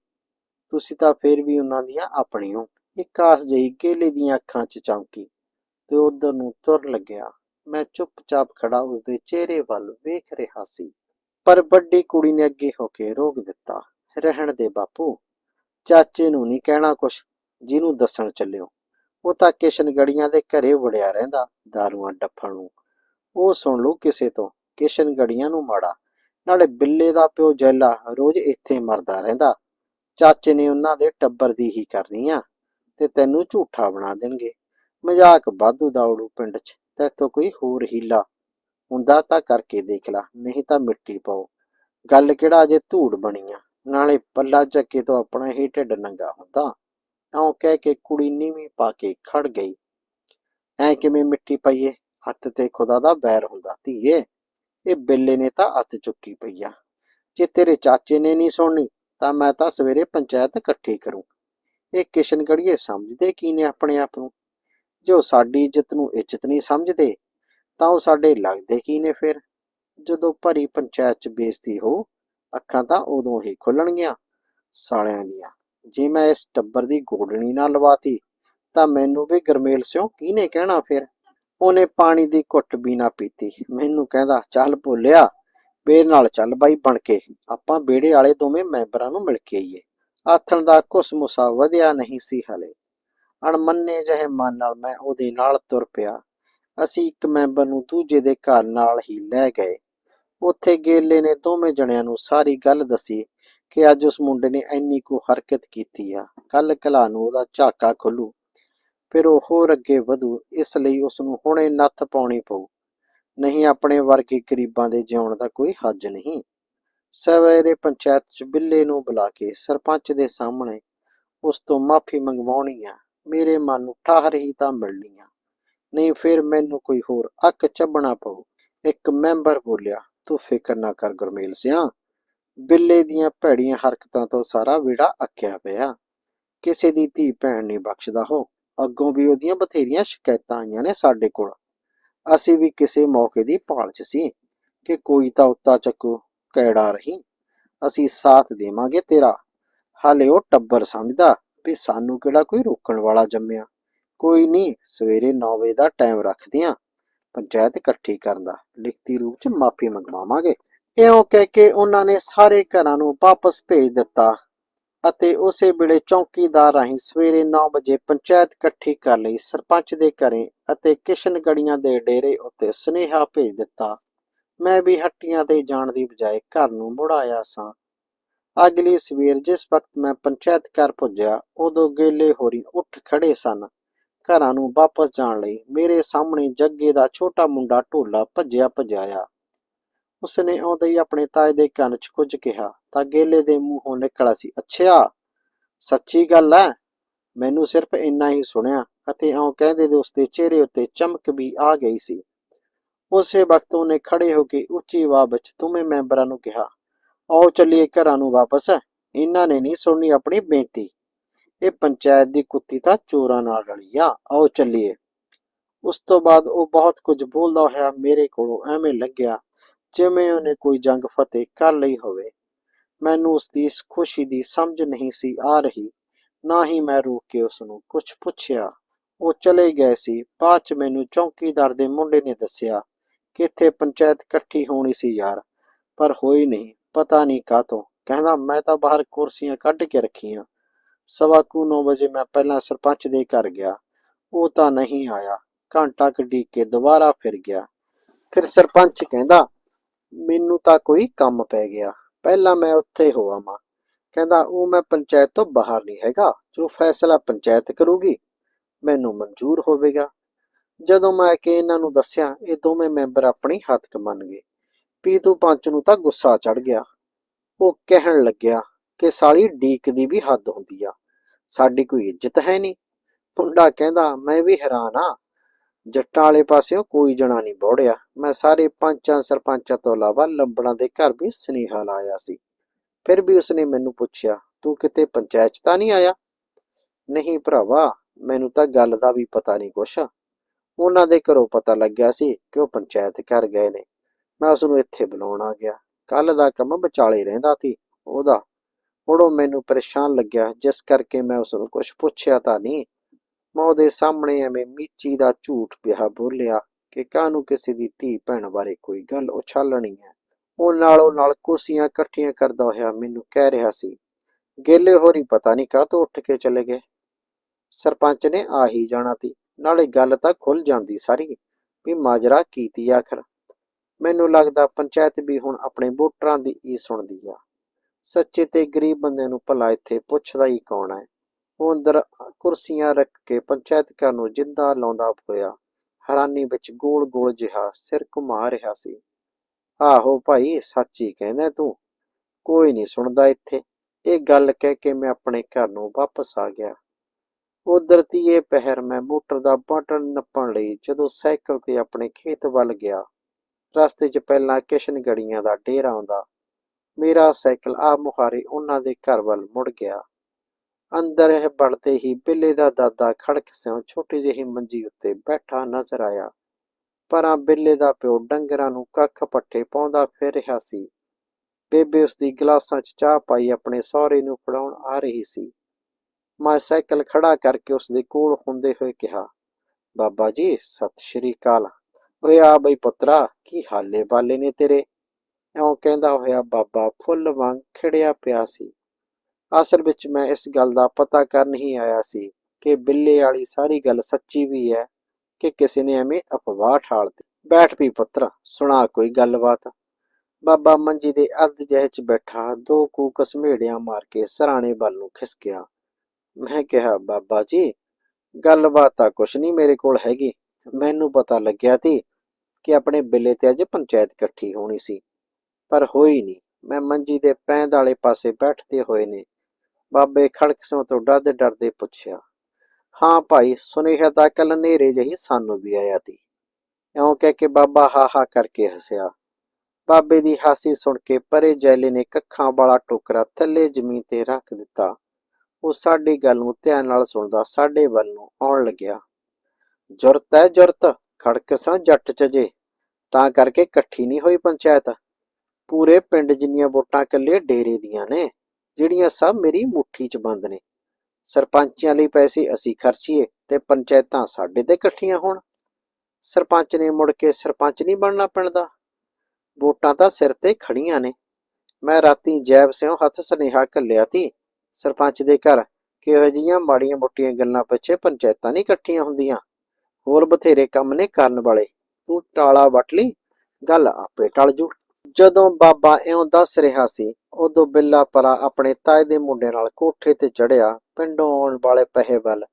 ਤੁਸੀਂ ਤਾਂ ਫੇਰ ਵੀ ਉਹਨਾਂ ਦੀਆਂ ਆਪਣੀ ਹੋ ਇੱਕ ਆਸ ਜਈ ਕੇਲੇ ਦੀਆਂ ਅੱਖਾਂ 'ਚ ਚਮਕੀ ਤੇ ਉਧਰ ਨੂੰ ਤੁਰ ਲੱਗਿਆ। ਮੈਂ ਚੁੱਪਚਾਪ ਖੜਾ ਉਸਦੇ ਚਿਹਰੇ ਵੱਲ ਵੇਖ ਰਿਹਾ ਸੀ। ਪਰ ਵੱਡੀ ਕੁੜੀ ਨੇ ਅੱਗੇ ਹੋ ਕੇ ਰੋਕ ਦਿੱਤਾ। ਰਹਿਣ ਦੇ ਬਾਪੂ ਚਾਚੇ ਨੂੰ ਨਹੀਂ ਕਹਿਣਾ ਕੁਛ, ਜਿਹਨੂੰ ਦੱਸਣ ਚੱਲਿਓ। ਉਹ ਤਾਂ ਕਿਸ਼ਨ ਗੜੀਆਂ ਦੇ ਘਰੇ ਵੜਿਆ ਰਹਿੰਦਾ ਦਾਰੂਆਂ ਡੱਫਣ ਨੂੰ। ਉਹ ਸੁਣ ਲਓ ਕਿਸੇ ਤੋਂ ਕਿਸ਼ਨ ਗੜੀਆਂ ਨੂੰ ਮਾੜਾ। ਨਾਲੇ ਬਿੱਲੇ ਦਾ ਪਿਓ ਜੈਲਾ ਰੋਜ਼ ਇੱਥੇ ਮਰਦਾ ਰਹਿੰਦਾ। ਚਾਚੇ ਨੇ ਉਹਨਾਂ ਦੇ ਟੱਬਰ ਦੀ ਹੀ ਕਰਨੀ ਆ, ਤੇ ਤੈਨੂੰ ਝੂਠਾ ਬਣਾ ਦੇਣਗੇ। ਮਜ਼ਾਕ ਵਾਧੂ ਦਾ ਉਡੂ ਪਿੰਡ 'ਚ ਤੈਥੋਂ ਕੋਈ ਹੋਰ ਹੀਲਾ। ਹੁੰਦਾ ਤਾਂ ਕਰਕੇ ਦੇਖ ਲਾ, ਨਹੀਂ ਤਾਂ ਮਿੱਟੀ ਪਾਓ। ਗੱਲ ਕਿਹੜਾ ਅਜੇ ਧੂੜ ਬਣੀ ਆ। ਨਾਲੇ ਪੱਲਾ ਚੱਕੇ ਤੋਂ ਆਪਣਾ ਹੀ ਢਿੱਡ ਨੰਗਾ ਹੁੰਦਾ। ਆਉ ਕਹਿ ਕੇ ਕੁੜੀ ਨੀਵੀਂ ਪਾ ਕੇ ਖੜ ਗਈ। ਐ ਕਿਵੇਂ ਮਿੱਟੀ ਪਈਏ? ਹੱਥ ਤੇ ਖੁਦਾ ਦਾ ਬੈਰ ਹੁੰਦਾ ਧੀਏ। ਇਹ ਬਿੱਲੇ ਨੇ ਤਾਂ ਹੱਥ ਚੁੱਕੀ ਪਈ ਆ। ਜੇ ਤੇਰੇ ਚਾਚੇ ਨੇ ਨਹੀਂ ਸੁਣਨੀ, ਤਾਂ ਮੈਂ ਤਾਂ ਸਵੇਰੇ ਪੰਚਾਇਤ ਇਕੱਠੀ ਕਰੂੰ। ਇਹ ਕਿਸ਼ਨਗੜੀਏ ਸਮਝਦੇ ਕੀ ਨੇ ਆਪਣੇ ਆਪ ਨੂੰ? ਜੋ ਸਾਡੀ ਇੱਜ਼ਤ ਨੂੰ ਇੱਜ਼ਤ ਨਹੀਂ ਸਮਝਦੇ, ਤਾਂ ਉਹ ਸਾਡੇ ਲੱਗਦੇ ਕੀ ਨੇ ਫਿਰ? ਜਦੋਂ ਭਰੀ ਪੰਚਾਇਤ 'ਚ ਬੇਇੱਜ਼ਤੀ ਹੋ ਅੱਖਾਂ ਤਾਂ ਉਦੋਂ ਹੀ ਖੁੱਲਣਗੀਆਂ ਸਾਲਿਆਂ ਦੀਆਂ। ਜੇ ਮੈਂ ਇਸ ਟੱਬਰ ਦੀ ਗੋਡਣੀ ਨਾ ਲਵਾਤੀ, ਤਾਂ ਮੈਨੂੰ ਵੀ ਗਰਮੇਲ ਸਿਓ ਕਿਹਨੇ ਕਹਿਣਾ ਫਿਰ? ਉਹਨੇ ਪਾਣੀ ਦੀ ਘੁੱਟ ਵੀ ਨਾ ਪੀਤੀ। ਮੈਨੂੰ ਕਹਿੰਦਾ, ਚੱਲ ਭੋਲਿਆ ਮੇਰੇ ਨਾਲ ਚੱਲ ਬਾਈ ਬਣ ਕੇ। ਆਪਾਂ ਬੇੜੇ ਵਾਲੇ ਦੋਵੇਂ ਮੈਂਬਰਾਂ ਨੂੰ ਮਿਲ ਕੇ ਆਈਏ। ਆਥਣ ਦਾ ਕੁਸਮੁਸਾ ਵਧਿਆ ਨਹੀਂ ਸੀ ਹਲੇ। ਅਣਮੰਨੇ ਜਿਹੇ ਮਨ ਨਾਲ ਮੈਂ ਉਹਦੇ ਨਾਲ ਤੁਰ ਪਿਆ। ਅਸੀਂ ਇੱਕ ਮੈਂਬਰ ਨੂੰ ਦੂਜੇ ਦੇ ਘਰ ਨਾਲ ਹੀ ਲੈ ਗਏ। ਉੱਥੇ ਗੇਲੇ ਨੇ ਦੋਵੇਂ ਜਣਿਆਂ ਨੂੰ ਸਾਰੀ ਗੱਲ ਦੱਸੀ ਕਿ ਅੱਜ ਉਸ ਮੁੰਡੇ ਨੇ ਇੰਨੀ ਕੁ ਹਰਕਤ ਕੀਤੀ ਆ। ਕੱਲ ਕਲਾ ਨੂੰ ਉਹਦਾ ਝਾਕਾ ਖੁੱਲੂ, ਫਿਰ ਉਹ ਹੋਰ ਅੱਗੇ ਵਧੂ, ਇਸ ਲਈ ਉਸ ਨੂੰ ਹੁਣੇ ਨੱਥ ਪਾਉਣੀ ਪਊ। ਨਹੀਂ ਆਪਣੇ ਵਰਗੇ ਗਰੀਬਾਂ ਦੇ ਜਿਉਣ ਦਾ ਕੋਈ ਹੱਜ ਨਹੀਂ। ਸਵੇਰੇ ਪੰਚਾਇਤ ਚ ਬਿੱਲੇ ਨੂੰ ਬੁਲਾ ਕੇ ਸਰਪੰਚ ਦੇ ਸਾਹਮਣੇ ਉਸ ਤੋਂ ਮਾਫੀ ਮੰਗਵਾਉਣੀ ਆ। ਮੇਰੇ ਮਨ ਨੂੰ ਠਾਹਰ ਹੀ ਤਾਂ ਮਿਲਣੀ ਆ। ਨਹੀਂ ਫਿਰ ਮੈਨੂੰ ਕੋਈ ਹੋਰ ਅੱਕ ਚੱਬਣਾ ਪਊ। ਇੱਕ ਮੈਂਬਰ ਬੋਲਿਆ ਤੂੰ ਫਿਕਰ ਨਾ ਕਰ ਗੁਰਮੇਲ ਸਿਆ। ਬਿੱਲੇ ਦੀਆਂ ਭੈੜੀਆਂ ਹਰਕਤਾਂ ਤੋਂ ਸਾਰਾ ਵਿੜਾ ਅੱਕਿਆ ਪਿਆ। ਕਿਸੇ ਦੀ ਧੀ ਭੈਣ ਨਹੀਂ ਬਖਸ਼ਦਾ ਹੋ। ਅੱਗੋਂ ਵੀ ਉਹਦੀਆਂ ਬਥੇਰੀਆਂ ਸ਼ਿਕਾਇਤਾਂ ਆਈਆਂ ਨੇ ਸਾਡੇ ਕੋਲ। ਅਸੀਂ ਵੀ ਕਿਸੇ ਮੌਕੇ ਦੀ ਭਾਲ 'ਚ ਸੀ ਕਿ ਕੋਈ ਤਾਂ ਉੱਤਾ ਚੱਕੂ, ਕੈੜਾ ਰਹੀ। ਅਸੀਂ ਸਾਥ ਦੇਵਾਂਗੇ ਤੇਰਾ। ਹਾਲੇ ਉਹ ਟੱਬਰ ਸਮਝਦਾ ਵੀ ਸਾਨੂੰ ਕਿਹੜਾ ਕੋਈ ਰੋਕਣ ਵਾਲਾ ਜੰਮਿਆ। ਕੋਈ ਨਹੀਂ, ਸਵੇਰੇ 9 ਵਜੇ ਦਾ ਟਾਈਮ ਰੱਖਦੇ ਆਂ ਪੰਚਾਇਤ ਇਕੱਠੀ ਕਰਨ ਦਾ ਲਿਖਤੀ ਰੂਪ ਚ ਮਾਫੀ ਮੰਗਵਾਵਾਂਗੇ। ਇਉਂ ਕਹਿ ਕੇ ਉਹਨਾਂ ਨੇ ਸਾਰੇ ਘਰਾਂ ਨੂੰ ਵਾਪਸ ਭੇਜ ਦਿੱਤਾ ਅਤੇ ਉਸੇ ਵੇਲੇ ਚੌਕੀਦਾਰ ਰਾਹੀਂ ਸਵੇਰੇ 9 ਵਜੇ ਪੰਚਾਇਤ ਇਕੱਠੀ ਕਰ ਲਈ, ਸਰਪੰਚ ਦੇ ਘਰੇ ਅਤੇ ਕਿਸ਼ਨ ਗੜੀਆਂ ਦੇ ਡੇਰੇ ਉੱਤੇ ਸੁਨੇਹਾ ਭੇਜ ਦਿੱਤਾ। ਮੈਂ ਵੀ ਹੱਟੀਆਂ ਤੇ ਜਾਣ ਦੀ ਬਜਾਏ ਘਰ ਨੂੰ ਮੁੜ ਆਇਆ ਸਾਂ। ਅਗਲੀ ਸਵੇਰ ਜਿਸ ਵਕਤ ਮੈਂ ਪੰਚਾਇਤ ਘਰ ਪੁੱਜਿਆ, ਉਦੋਂ ਗੇਲੇ ਹੋਰੀ ਉੱਠ ਖੜੇ ਸਨ। ਘਰਾਂ ਨੂੰ ਵਾਪਸ ਜਾਣ ਲਈ ਮੇਰੇ ਸਾਹਮਣੇ ਜੱਗੇ ਦਾ ਛੋਟਾ ਮੁੰਡਾ ਢੋਲਾ ਭੱਜਿਆ ਭਜਾਇਆ। ਉਸਨੇ ਆਉਂਦੇ ਹੀ ਆਪਣੇ ਤਾਏ ਦੇ ਕੰਨ 'ਚ ਕੁਝ ਕਿਹਾ ਤਾਂ ਗੇਲੇ ਦੇ ਮੂੰਹੋਂ ਨਿਕਲਿਆ ਸੀ, ਅੱਛਾ, ਸੱਚੀ ਗੱਲ ਹੈ ਮੈਨੂੰ ਸਿਰਫ ਇੰਨਾ ਹੀ ਸੁਣਿਆ ਅਤੇ ਇਉਂ ਕਹਿੰਦੇ ਦੇ ਉਸਦੇ ਚਿਹਰੇ ਉੱਤੇ ਚਮਕ ਵੀ ਆ ਗਈ ਸੀ। ਉਸੇ ਵਕਤ ਉਹਨੇ ਖੜੇ ਹੋ ਕੇ ਉੱਚੀ ਆਵਾਜ਼ ਵਿੱਚ ਦੋਵੇਂ ਮੈਂਬਰਾਂ ਨੂੰ ਕਿਹਾ, ਆਓ ਚੱਲੀਏ ਘਰਾਂ ਨੂੰ ਵਾਪਸ, ਇਹਨਾਂ ਨੇ ਨਹੀਂ ਸੁਣਨੀ ਆਪਣੀ ਬੇਨਤੀ। ਇਹ ਪੰਚਾਇਤ ਦੀ ਕੁੱਤੀ ਤਾਂ ਚੋਰਾਂ ਨਾਲ ਰਲੀ ਆ। ਆਓ ਚੱਲੀਏ। ਉਸ ਤੋਂ ਬਾਅਦ ਉਹ ਬਹੁਤ ਕੁਝ ਬੋਲਦਾ ਹੋਇਆ ਮੇਰੇ ਕੋਲੋਂ ਐਵੇਂ ਲੱਗਿਆ ਜਿਵੇਂ ਉਹਨੇ ਕੋਈ ਜੰਗ ਫਤਿਹ ਕਰ ਲਈ ਹੋਵੇ। ਮੈਨੂੰ ਉਸ ਦੀ ਇਸ ਖੁਸ਼ੀ ਦੀ ਸਮਝ ਨਹੀਂ ਸੀ ਆ ਰਹੀ। ਨਾ ਹੀ ਮੈਂ ਰੋਕ ਕੇ ਉਸ ਨੂੰ ਕੁਝ ਪੁੱਛਿਆ। ਉਹ ਚਲੇ ਗਏ ਸੀ। ਬਾਅਦ ਚ ਮੈਨੂੰ ਚੌਕੀਦਾਰ ਦੇ ਮੁੰਡੇ ਨੇ ਦੱਸਿਆ ਕਿ ਇੱਥੇ ਪੰਚਾਇਤ ਇਕੱਠੀ ਹੋਣੀ ਸੀ ਯਾਰ, ਪਰ ਹੋਈ ਨਹੀਂ, ਪਤਾ ਨਹੀਂ ਕਾਹਤੋਂ। ਕਹਿੰਦਾ, ਮੈਂ ਤਾਂ ਬਾਹਰ ਕੁਰਸੀਆਂ ਕੱਢ ਕੇ ਰੱਖੀਆਂ। ਸਵਾ ਕੁ ਨੌ ਵਜੇ ਮੈਂ ਪਹਿਲਾਂ ਸਰਪੰਚ ਦੇ ਘਰ ਗਿਆ। ਉਹ ਤਾਂ ਨਹੀਂ ਆਇਆ। ਘੰਟਾ ਕੱਢੀ ਕੇ ਦੁਬਾਰਾ ਫਿਰ ਗਿਆ। ਫਿਰ ਸਰਪੰਚ ਕਹਿੰਦਾ, ਮੈਨੂੰ ਤਾਂ ਕੋਈ ਕੰਮ ਪੈ ਗਿਆ। ਪਹਿਲਾਂ ਮੈਂ ਉੱਥੇ ਹੋਆ ਮਾਂ ਕਹਿੰਦਾ, ਉਹ ਮੈਂ ਪੰਚਾਇਤ ਤੋਂ ਬਾਹਰ ਨਹੀਂ ਹੈਗਾ। ਜੋ ਫੈਸਲਾ ਪੰਚਾਇਤ ਕਰੂਗੀ, ਮੈਨੂੰ ਮਨਜ਼ੂਰ ਹੋਵੇਗਾ। ਜਦੋਂ ਮੈਂ ਕਿ ਇਹਨਾਂ ਨੂੰ ਦੱਸਿਆ, ਇਹ ਦੋਵੇਂ ਮੈਂਬਰ ਆਪਣੀ ਹੱਥ ਮੰਨ ਗਏ। ਪੀਤੂ ਪੰਚ ਨੂੰ ਤਾਂ ਗੁੱਸਾ ਚੜ ਗਿਆ। ਉਹ ਕਹਿਣ ਲੱਗਿਆ ਕਿ ਸਾਲੀ ਡੀਕ ਦੀ ਵੀ ਹੱਦ ਹੁੰਦੀ ਆ। ਸਾਡੀ ਕੋਈ ਇੱਜ਼ਤ ਹੈ ਨਹੀਂ। ਮੁੰਡਾ ਕਹਿੰਦਾ, ਮੈਂ ਵੀ ਹੈਰਾਨ ਆ। ਜੱਟਾਂ ਵਾਲੇ ਪਾਸਿਓਂ ਕੋਈ ਜਣਾ ਨਹੀਂ ਬੋੜਿਆ। ਮੈਂ ਸਾਰੇ ਪੰਚਾਂ ਸਰਪੰਚਾਂ ਤੋਂ ਇਲਾਵਾ ਲੰਬੜਾਂ ਦੇ ਘਰ ਵੀ ਸੁਨੇਹਾ ਲਾਇਆ ਸੀ। ਫਿਰ ਵੀ ਉਸਨੇ ਮੈਨੂੰ ਪੁੱਛਿਆ, ਤੂੰ ਕਿਤੇ ਪੰਚਾਇਤ ਤਾਂ ਨਹੀਂ ਆਇਆ? ਨਹੀਂ ਭਰਾਵਾ, ਮੈਨੂੰ ਤਾਂ ਗੱਲ ਦਾ ਵੀ ਪਤਾ ਨਹੀਂ ਕੁਛ। ਉਹਨਾਂ ਦੇ ਘਰੋਂ ਪਤਾ ਲੱਗਿਆ ਸੀ ਕਿ ਉਹ ਪੰਚਾਇਤ ਘਰ ਗਏ ਨੇ। ਮੈਂ ਉਸ ਨੂੰ ਇੱਥੇ ਬੁਲਾਉਣ ਆ ਗਿਆ। ਕੱਲ ਦਾ ਕੰਮ ਵਿਚਾਲੇ ਰਹਿੰਦਾ ਸੀ। ਉਹਦਾ ਹੁਣ ਉਹ ਮੈਨੂੰ ਪਰੇਸ਼ਾਨ ਲੱਗਿਆ, ਜਿਸ ਕਰਕੇ ਮੈਂ ਉਸ ਨੂੰ ਕੁਝ ਪੁੱਛਿਆ ਤਾਂ ਨਹੀਂ। ਮੈਂ ਉਹਦੇ ਸਾਹਮਣੇ ਐਵੇਂ ਮੀਚੀ ਦਾ ਝੂਠ ਪਿਆ ਬੋਲਿਆ ਕਿ ਕਾਹਨੂੰ ਕਿਸੇ ਦੀ ਧੀ ਭੈਣ ਬਾਰੇ ਕੋਈ ਗੱਲ ਉਛਾਲਣੀ ਹੈ। ਉਹ ਨਾਲੋਂ ਨਾਲ ਕੁਰਸੀਆਂ ਇਕੱਠੀਆਂ ਕਰਦਾ ਹੋਇਆ ਮੈਨੂੰ ਕਹਿ ਰਿਹਾ ਸੀ, ਗੇਲੇ ਹੋਰੀ ਪਤਾ ਨਹੀਂ ਕਾਹਤੋਂ ਉੱਠ ਕੇ ਚਲੇ ਗਏ? ਸਰਪੰਚ ਨੇ ਆ ਹੀ ਜਾਣਾ ਤੀ ਨਾਲੇ ਗੱਲ ਤਾਂ ਖੁੱਲ ਜਾਂਦੀ ਸਾਰੀ, ਵੀ ਮਾਜਰਾ ਕੀਤੀ ਆਖਰ। ਮੈਨੂੰ ਲੱਗਦਾ ਪੰਚਾਇਤ ਵੀ ਹੁਣ ਆਪਣੇ ਵੋਟਰਾਂ ਦੀ ਈ ਸੁਣਦੀ ਆ। ਸੱਚੇ ਤੇ ਗਰੀਬ ਬੰਦਿਆਂ ਨੂੰ ਭਲਾ ਇੱਥੇ ਪੁੱਛਦਾ ਹੀ ਕੌਣ ਹੈ? ਉਹ ਅੰਦਰ ਕੁਰਸੀਆਂ ਰੱਖ ਕੇ ਪੰਚਾਇਤ ਘਰ ਨੂੰ ਜਿੰਦਾ ਲਾਉਂਦਾ ਹੋਇਆ ਹੈਰਾਨੀ ਵਿੱਚ ਗੋਲ-ਗੋਲ ਜਿਹਾ ਸਿਰ ਘੁਮਾ ਰਿਹਾ ਸੀ। ਆਹੋ ਭਾਈ, ਸੱਚ ਹੀ ਕਹਿੰਦਾ ਤੂੰ। ਕੋਈ ਨਹੀਂ ਸੁਣਦਾ ਇੱਥੇ। ਇਹ ਗੱਲ ਕਹਿ ਕੇ ਮੈਂ ਆਪਣੇ ਘਰ ਨੂੰ ਵਾਪਸ ਆ ਗਿਆ। ਉਧਰ ਤੀਏ ਪਹਿਰ ਮੈਂ ਮੋਟਰ ਦਾ ਬਟਨ ਨੱਪਣ ਲਈ ਜਦੋਂ ਸਾਈਕਲ ਤੇ ਆਪਣੇ ਖੇਤ ਵੱਲ ਗਿਆ। ਰਸਤੇ 'ਚ ਪਹਿਲਾਂ ਕਿਸ਼ਨ ਗੜੀਆਂ ਦਾ ਡੇਰਾ ਆਉਂਦਾ। ਮੇਰਾ ਸਾਈਕਲ ਆ ਮੁਹਾਰੇ ਉਹਨਾਂ ਦੇ ਘਰ ਵੱਲ ਮੁੜ ਗਿਆ। ਅੰਦਰ ਇਹ ਵੜਦੇ ਹੀ ਬਿੱਲੇ ਦਾ ਦਾਦਾ ਖੜਕ ਸਿਉਂ ਛੋਟੀ ਜਿਹੀ ਮੰਜੀ ਉੱਤੇ ਬੈਠਾ ਨਜ਼ਰ ਆਇਆ। ਪਰਾਂ ਬਿੱਲੇ ਦਾ ਪਿਓ ਡੰਗਰਾਂ ਨੂੰ ਕੱਖ ਪੱਠੇ ਪਾਉਂਦਾ ਫਿਰ ਰਿਹਾ ਸੀ। ਬੇਬੇ ਉਸ ਦੀ ਗਲਾਸਾਂ 'ਚ ਚਾਹ ਪਾਈ ਆਪਣੇ ਸਹੁਰੇ ਨੂੰ ਫੜਾਉਣ ਆ ਰਹੀ ਸੀ। ਮੈਂ ਸਾਈਕਲ ਖੜਾ ਕਰਕੇ ਉਸ ਦੇ ਕੋਲ ਹੁੰਦੇ ਹੋਏ ਕਿਹਾ, ਬਾਬਾ ਜੀ, ਸਤਿ ਸ਼੍ਰੀ ਅਕਾਲ। ਓਏ ਆ ਬਈ ਪੁੱਤਰਾ, ਕੀ ਹਾਲੇ ਬਾਲੇ ਨੇ ਤੇਰੇ? ਇਉਂ ਕਹਿੰਦਾ ਹੋਇਆ ਬਾਬਾ ਫੁੱਲ ਵਾਂਗ ਖਿੜਿਆ ਪਿਆ ਸੀ। ਅਸਲ ਵਿੱਚ ਮੈਂ ਇਸ ਗੱਲ ਦਾ ਪਤਾ ਕਰਨ ਹੀ ਆਇਆ ਸੀ ਕਿ ਬਿੱਲੇ ਵਾਲੀ ਸਾਰੀ ਗੱਲ ਸੱਚੀ ਵੀ ਹੈ ਕਿ ਕਿਸੇ ਨੇ ਐਵੇਂ ਅਫਵਾਹ ਠਾਲ ਠਾਲਤੀ ਬੈਠ ਵੀ ਪੁੱਤਰ, ਸੁਣਾ ਕੋਈ ਗੱਲਬਾਤ। ਬਾਬਾ ਮੰਜੀ ਦੇ ਅੱਧ ਜਿਹੇ ਚ ਬੈਠਾ ਦੋ ਕੂ ਕਸਮੇੜਿਆਂ ਮਾਰ ਕੇ ਸਰਾਣੇ ਵੱਲ ਨੂੰ ਖਿਸਕਿਆ ਮੈਂ ਕਿਹਾ, ਬਾਬਾ ਜੀ, ਗੱਲਬਾਤ ਤਾਂ ਕੁਛ ਨਹੀਂ ਮੇਰੇ ਕੋਲ ਹੈਗੀ। ਮੈਨੂੰ ਪਤਾ ਲੱਗਿਆ ਤੀ ਕਿ ਆਪਣੇ ਬਿੱਲੇ ਤੇ ਅੱਜ ਪੰਚਾਇਤ ਇਕੱਠੀ ਹੋਣੀ ਸੀ। ਪਰ ਹੋਈ ਨਹੀਂ ਮੈਂ ਮੰਜੀ ਦੇ ਪੈਂਦ ਵਾਲੇ ਪਾਸੇ ਬੈਠਦੇ ਹੋਏ ਨੇ ਬਾਬੇ ਖੜਕ ਤੋਂ ਡਰਦੇ ਡਰਦੇ ਪੁੱਛਿਆ, ਹਾਂ ਭਾਈ, ਸੁਨੇਹਾ ਦਾ ਕੱਲ ਹਨੇਰੇ ਜਹੀ ਸਾਨੂੰ ਵੀ ਆਇਆ ਤੀ ਇਉਂ ਕਹਿ ਕੇ ਬਾਬਾ ਹਾ ਹਾ ਕਰਕੇ ਹੱਸਿਆ। ਬਾਬੇ ਦੀ ਹਾਸੀ ਸੁਣ ਕੇ ਪਰੇ ਜੈਲੇ ਨੇ ਕੱਖਾਂ ਵਾਲਾ ਟੋਕਰਾ ਥੱਲੇ ਜ਼ਮੀਨ ਤੇ ਰੱਖ ਦਿੱਤਾ। ਉਹ ਸਾਡੀ ਗੱਲ ਨੂੰ ਧਿਆਨ ਨਾਲ ਸੁਣਦਾ ਸਾਡੇ ਵੱਲ ਨੂੰ ਆਉਣ ਲੱਗਿਆ। ਜੁਰਤ ਹੈ ਜੁਰਤ ਖੜਕਸਾਂ ਜੱਟ ਚ ਤਾਂ ਕਰਕੇ ਇਕੱਠੀ ਨਹੀਂ ਹੋਈ ਪੰਚਾਇਤ। ਪੂਰੇ ਪਿੰਡ ਜਿੰਨੀਆਂ ਵੋਟਾਂ ਇਕੱਲੇ ਡੇਰੇ ਦੀਆਂ ਨੇ, ਜਿਹੜੀਆਂ ਸਭ ਮੇਰੀ ਮੁੱਠੀ 'ਚ ਬੰਦ ਨੇ। ਸਰਪੰਚਾਂ ਲਈ ਪੈਸੇ ਅਸੀਂ ਖਰਚੀਏ ਤੇ ਪੰਚਾਇਤਾਂ ਸਾਡੇ ਤੇ ਇਕੱਠੀਆਂ ਹੋਣ। ਸਰਪੰਚ ਨੇ ਮੁੜ ਕੇ ਸਰਪੰਚ ਨਹੀਂ ਬਣਨਾ ਪਿੰਡ ਦਾ। ਵੋਟਾਂ ਤਾਂ ਸਿਰ ਤੇ ਖੜੀਆਂ ਨੇ। ਮੈਂ ਰਾਤੀ ਜੈਬ ਸਿਓ ਹੱਥ ਸੁਨੇਹਾ ਘੱਲਿਆ ਤੀ, ਸਰਪੰਚ ਦੇ ਘਰ ਕਿਹੋ ਜਿਹੀਆਂ ਮਾੜੀਆਂ ਮੋਟੀਆਂ ਗੱਲਾਂ ਪਿੱਛੇ ਪੰਚਾਇਤਾਂ ਨਹੀਂ ਇਕੱਠੀਆਂ ਹੁੰਦੀਆਂ। ਹੋਰ ਬਥੇਰੇ ਕੰਮ ਨੇ ਕਰਨ ਵਾਲੇ। ਤੂੰ ਟਾਲਾ ਵੱਟ ਲਈ, ਗੱਲ ਆਪੇ ਟਲ ਜੂ। ਜਦੋਂ ਬਾਬਾ ਇਉਂ ਦੱਸ ਰਿਹਾ ਸੀ, ਉਦੋਂ ਬਿੱਲਾ ਪਰਾ ਆਪਣੇ ਤਾਏ ਦੇ ਮੁੰਡੇ ਨਾਲ ਕੋਠੇ ਤੇ ਚੜਿਆ ਪਿੰਡੋਂ ਆਉਣ ਵਾਲੇ ਪਹੇ ਵੱਲ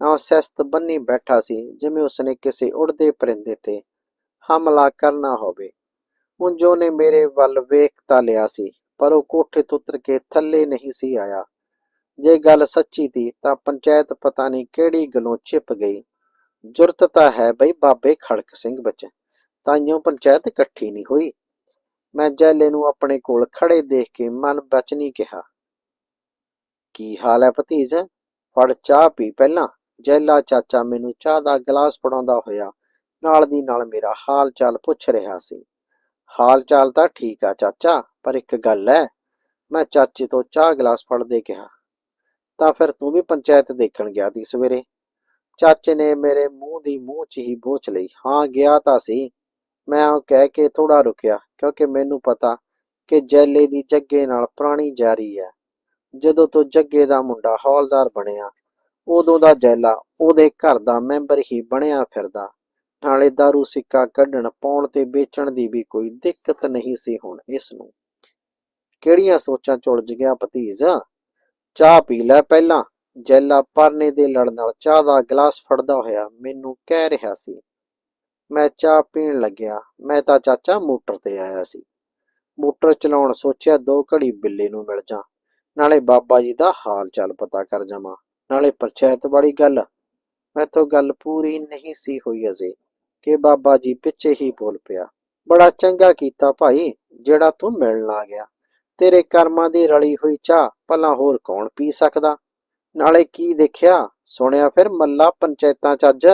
ਇਉਂ ਸਿਸਤ ਬੰਨੀ ਬੈਠਾ ਸੀ, ਜਿਵੇਂ ਉਸਨੇ ਕਿਸੇ ਉੜਦੇ ਪਰਿੰਦੇ ਤੇ ਹਮਲਾ ਕਰਨਾ ਹੋਵੇ। ਉਂਜੋ ਨੇ ਮੇਰੇ ਵੱਲ ਵੇਖ ਤਾਂ ਲਿਆ ਸੀ, ਪਰ ਉਹ ਕੋਠੇ ਤੋਂ ਉਤਰ ਕੇ ਥੱਲੇ ਨਹੀਂ ਸੀ ਆਇਆ। ਜੇ ਗੱਲ ਸੱਚੀ ਸੀ ਤਾਂ ਪੰਚਾਇਤ ਪਤਾ ਨਹੀਂ ਕਿਹੜੀ ਗੱਲੋਂ ਚਿਪ ਗਈ। ਜੁਰਤ ਤਾਂ ਹੈ ਬਈ ਬਾਬੇ ਖੜਕ ਸਿੰਘ ਵਿੱਚ ਤਾਈਓ ਪੰਚਾਇਤ ਇਕੱਠੀ ਨਹੀਂ ਹੋਈ। ਮੈਂ ਜੈਲੇ ਨੂੰ ਆਪਣੇ ਕੋਲ ਖੜੇ ਦੇਖ ਕੇ ਮਨ ਬਚਨੀ ਕਿਹਾ, ਕੀ ਹਾਲ ਹੈ ਭਤੀਜ? ਫੜ ਚਾਹ ਪੀ ਪਹਿਲਾਂ। ਜੈਲਾ ਚਾਚਾ ਮੈਨੂੰ ਚਾਹ ਦਾ ਗਲਾਸ ਫੜਾਉਂਦਾ ਹੋਇਆ ਨਾਲ ਦੀ ਨਾਲ ਮੇਰਾ ਹਾਲ ਚਾਲ ਪੁੱਛ ਰਿਹਾ ਸੀ। ਹਾਲ ਚਾਲ ਤਾਂ ਠੀਕ ਆ ਚਾਚਾ, ਪਰ ਇੱਕ ਗੱਲ ਹੈ। ਮੈਂ ਚਾਚੇ ਤੋਂ ਚਾਹ ਗਲਾਸ ਫੜਦੇ ਕਿਹਾ, ਤਾਂ ਫਿਰ ਤੂੰ ਵੀ ਪੰਚਾਇਤ ਦੇਖਣ ਗਿਆ ਦੀ ਸਵੇਰੇ? ਚਾਚੇ ਨੇ ਮੇਰੇ ਮੂੰਹ ਦੀ ਮੂੰਹ 'ਚ ਹੀ ਬੋਚ ਲਈ, ਹਾਂ, ਗਿਆ ਤਾਂ ਸੀ। ਮੈਂ ਉਹ ਕਹਿ ਕੇ ਥੋੜਾ ਰੁਕਿਆ, ਕਿਉਂਕਿ ਮੈਨੂੰ ਪਤਾ ਕਿ ਜੈਲੇ ਦੀ ਜੱਗੇ ਨਾਲ ਪੁਰਾਣੀ ਜਾਰੀ ਹੈ। ਜਦੋਂ ਤੋਂ ਜੱਗੇ ਦਾ ਮੁੰਡਾ ਹੌਲਦਾਰ ਬਣਿਆ, ਉਦੋਂ ਦਾ ਜੈਲਾ ਉਹਦੇ ਘਰ ਦਾ ਮੈਂਬਰ ਹੀ ਬਣਿਆ ਫਿਰਦਾ। ਨਾਲੇ ਦਾਰੂ ਸਿੱਕਾ ਕੱਢਣ, ਪਾਉਣ ਤੇ ਵੇਚਣ ਦੀ ਵੀ ਕੋਈ ਦਿੱਕਤ ਨਹੀਂ ਸੀ ਹੁਣ ਇਸ ਨੂੰ ਕਿਹੜੀਆਂ ਸੋਚਾਂ ਚੁਲਝ ਗਿਆ ਭਤੀਜ? ਚਾਹ ਪੀ ਲੈ ਪਹਿਲਾਂ। ਜੈਲਾ ਪਰਨੇ ਦੇ ਲੜ ਨਾਲ ਚਾਹ ਦਾ ਗਲਾਸ ਫੜਦਾ ਹੋਇਆ ਮੈਨੂੰ ਕਹਿ ਰਿਹਾ ਸੀ। ਮੈਂ ਚਾਹ ਪੀਣ ਲੱਗਿਆ। ਮੈਂ ਤਾਂ ਚਾਚਾ ਮੋਟਰ ਤੇ ਆਇਆ ਸੀ। ਮੋਟਰ ਚਲਾਉਣ ਸੋਚਿਆ ਦੋ ਘੜੀ ਬਿੱਲੇ ਨੂੰ ਮਿਲ ਜਾ। ਨਾਲੇ ਬਾਬਾ ਜੀ ਦਾ ਹਾਲ ਚਾਲ ਪਤਾ ਕਰ ਜਾਵਾਂ। ਨਾਲੇ ਪੰਚਾਇਤ ਵਾਲੀ ਗੱਲ। ਮੈਥੋਂ ਗੱਲ ਪੂਰੀ ਨਹੀਂ ਸੀ ਹੋਈ ਅਜੇ, ਕਿ ਬਾਬਾ ਜੀ ਪਿੱਛੇ ਹੀ ਬੋਲ ਪਿਆ। ਬੜਾ ਚੰਗਾ ਕੀਤਾ ਭਾਈ, ਜਿਹੜਾ ਤੂੰ ਮਿਲਣ ਆ ਗਿਆ। ਤੇਰੇ ਕਰਮਾਂ ਦੀ ਰਲੀ ਹੋਈ ਚਾਹ ਭਲਾ ਹੋਰ ਕੌਣ ਪੀ ਸਕਦਾ? ਨਾਲੇ ਕੀ ਦੇਖਿਆ? ਸੁਣਿਆ ਫਿਰ ਮੱਲਾ ਪੰਚਾਇਤਾਂ ਚ ਅੱਜ?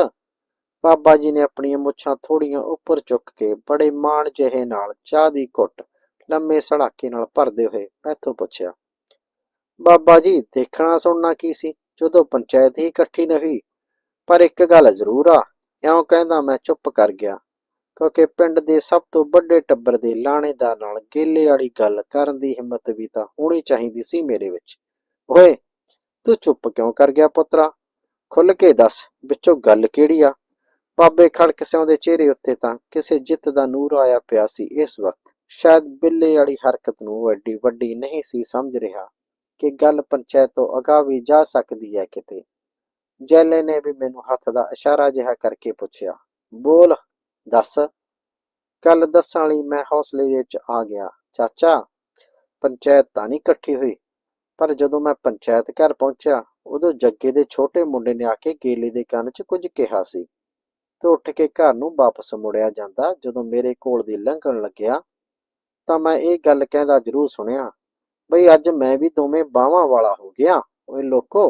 ਬਾਬਾ ਜੀ ਨੇ ਆਪਣੀਆਂ ਮੁੱਛਾਂ ਥੋੜੀਆਂ ਉੱਪਰ ਚੁੱਕ ਕੇ ਬੜੇ ਮਾਣ ਜਿਹੇ ਨਾਲ ਚਾਹ ਦੀ ਘੁੱਟ ਲੰਮੇ ਸੜਾਕੇ ਨਾਲ ਭਰਦੇ ਹੋਏ ਮੈਥੋਂ ਪੁੱਛਿਆ, ਬਾਬਾ ਜੀ, ਦੇਖਣਾ ਸੁਣਨਾ ਕੀ ਸੀ? ਜਦੋਂ ਪੰਚਾਇਤ ਹੀ ਇਕੱਠੀ ਨਹੀਂ ਪਰ ਇੱਕ ਗੱਲ ਜ਼ਰੂਰ ਆ, ਇਉਂ ਕਹਿੰਦਾ ਮੈਂ ਚੁੱਪ ਕਰ ਗਿਆ, ਕਿਉਂਕਿ ਪਿੰਡ ਦੇ ਸਭ ਤੋਂ ਵੱਡੇ ਟੱਬਰ ਦੇ ਲਾਣੇਦਾਰ ਨਾਲ ਗੇਲੇ ਵਾਲੀ ਗੱਲ ਕਰਨ ਦੀ ਹਿੰਮਤ ਵੀ ਤਾਂ ਹੋਣੀ ਚਾਹੀਦੀ ਸੀ ਮੇਰੇ ਵਿੱਚ। ਓਏ, ਤੂੰ ਚੁੱਪ ਕਿਉਂ ਕਰ ਗਿਆ ਪੁੱਤਰਾ? ਖੁੱਲ ਕੇ ਦੱਸ, ਵਿੱਚੋਂ ਗੱਲ ਕਿਹੜੀ ਆ? ਬਾਬੇ ਖੜਕ ਸਿਉਂ ਦੇ ਚਿਹਰੇ ਉੱਤੇ ਤਾਂ ਕਿਸੇ ਜਿੱਤ ਦਾ ਨੂਰ ਆਇਆ ਪਿਆ ਸੀ ਇਸ ਵਕਤ। ਸ਼ਾਇਦ ਬਿੱਲੇ ਵਾਲੀ ਹਰਕਤ ਨੂੰ ਉਹ ਐਡੀ ਵੱਡੀ ਨਹੀਂ ਸੀ ਸਮਝ ਰਿਹਾ ਕਿ ਗੱਲ ਪੰਚਾਇਤ ਤੋਂ ਅਗਾਂਹ ਵੀ ਜਾ ਸਕਦੀ ਹੈ ਕਿਤੇ। ਜੈਲੇ ਨੇ ਵੀ ਮੈਨੂੰ ਹੱਥ ਦਾ ਇਸ਼ਾਰਾ ਜਿਹਾ ਕਰਕੇ ਪੁੱਛਿਆ, ਬੋਲ, ਦੱਸ। ਕੱਲ ਦੱਸਣ ਲਈ ਮੈਂ ਹੌਸਲੇ ਵਿੱਚ ਆ ਗਿਆ, ਚਾਚਾ। ਪੰਚਾਇਤ ਤਾਂ ਨਹੀਂ ਇਕੱਠੀ ਹੋਈ। ਪਰ ਜਦੋਂ ਮੈਂ ਪੰਚਾਇਤ ਘਰ ਪਹੁੰਚਿਆ, ਉਦੋਂ ਜੱਗੇ ਦੇ ਛੋਟੇ ਮੁੰਡੇ ਨੇ ਆ ਕੇ ਕੇਲੇ ਦੇ ਕੰਨ 'ਚ ਕੁਝ ਕਿਹਾ ਸੀ। ਤੇ ਉੱਠ ਕੇ ਘਰ ਨੂੰ ਵਾਪਸ ਮੁੜਿਆ ਜਾਂਦਾ। ਜਦੋਂ ਮੇਰੇ ਕੋਲ ਦੀ ਲੰਘਣ ਲੱਗਿਆ, ਤਾਂ ਮੈਂ ਇਹ ਗੱਲ ਕਹਿੰਦਾ ਜ਼ਰੂਰ ਸੁਣਿਆ, ਬਈ ਅੱਜ ਮੈਂ ਵੀ ਦੋਵੇਂ ਬਾਹਾਂ ਵਾਲਾ ਹੋ ਗਿਆ। ਓਏ ਲੋਕੋ,